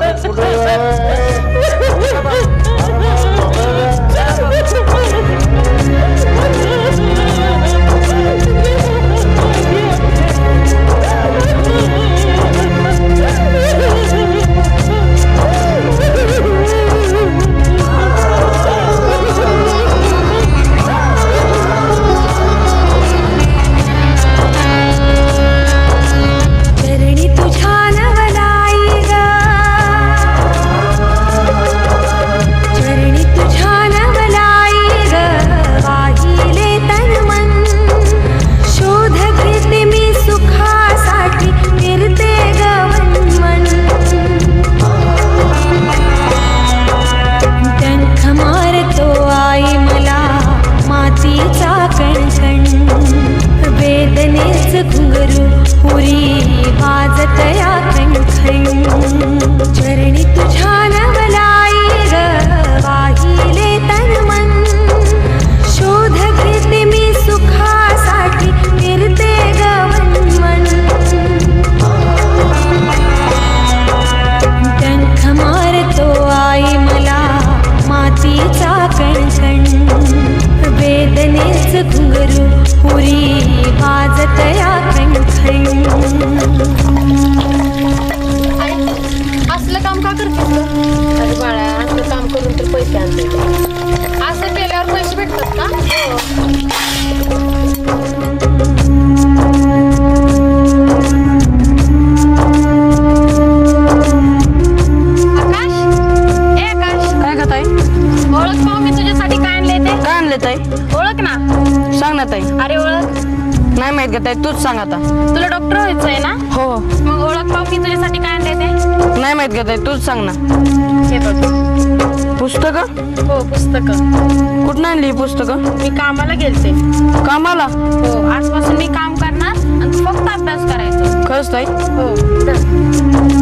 That's the close-ups. घुंगरू पुरी वाजत या कणखण असलं काम का करतेस ग? अरे बाळा असं काम करून तर पैसे आणते. असं केल्यावर पैसे भेटतात का? आकाश? ए आकाश काय का ताई ओळख पाहू मी तुझ्यासाठी काय आणले ताई? ना ताई. अरे ओळख? नाही माहीत का ताई तूच सांग आता. तुला डॉक्टर व्हायचं आहे ना? हो. हो मग ओळख पाहू मी तुझ्यासाठी काय आणले ते? नाही माहीत का ताई तूच सांग ना. हे बघ. पुस्तक? हो पुस्तक. कुठं आणली ही पुस्तकं? मी कामाला गेलते. कामाला? हो आजपासून मी काम करणार आणि तू फक्त अभ्यास करायचा. खरंच ताई? हो चल.